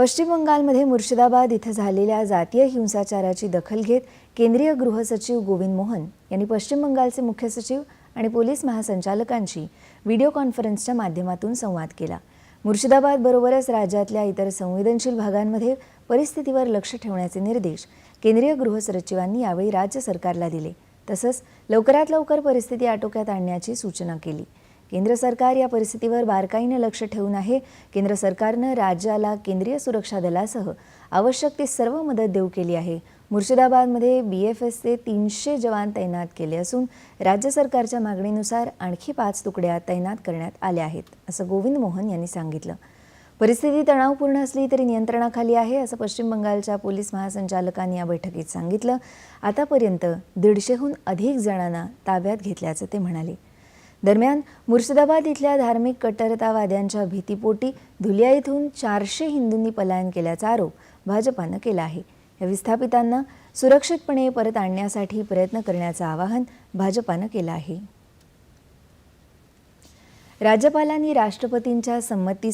पश्चिम बंगालमध्ये मुर्शिदाबाद इथं झालेल्या जातीय हिंसाचाराची दखल घेत केंद्रीय गृहसचिव गोविंद मोहन यांनी पश्चिम बंगालचे मुख्य सचिव आणि पोलीस महासंचालकांशी व्हिडिओ कॉन्फरन्सच्या माध्यमातून संवाद केला. मुर्शिदाबादबरोबरच राज्यातल्या इतर संवेदनशील भागांमध्ये परिस्थितीवर लक्ष ठेवण्याचे निर्देश केंद्रीय गृहसचिवांनी यावेळी राज्य सरकारला दिले. तसंच लवकरात लवकर परिस्थिती आटोक्यात आणण्याची सूचना केली. केंद्र सरकार या परिस्थितीवर बारकाईनं लक्ष ठेवून आहे. केंद्र सरकारनं राज्याला केंद्रीय सुरक्षा दलासह आवश्यक ती सर्व मदत देऊ केली आहे. मुर्शिदाबादमध्ये बी एफ एसचे तीनशे जवान तैनात केले असून राज्य सरकारच्या मागणीनुसार आणखी पाच तुकड्या तैनात करण्यात आल्या आहेत असं गोविंद मोहन यांनी सांगितलं. परिस्थिती तणावपूर्ण असली तरी नियंत्रणाखाली आहे असं पश्चिम बंगालच्या पोलीस महासंचालकांनी या बैठकीत सांगितलं. आतापर्यंत दीडशेहून अधिक जणांना ताब्यात घेतल्याचं ते म्हणाले. दरम्यान मुर्शिदाबाद इथल्या धार्मिक कट्टरतावाद्यांच्या भीतीपोटी धुलिया इथून चारशे हिंदूंनी पलायन केल्याचा आरोप भाजपानं केला आहे. या विस्थापितांना सुरक्षितपणे परत आणण्यासाठी प्रयत्न करण्याचं आवाहन भाजपानं केलं आहे. राज्यपालांनी राष्ट्रपतींच्या संमती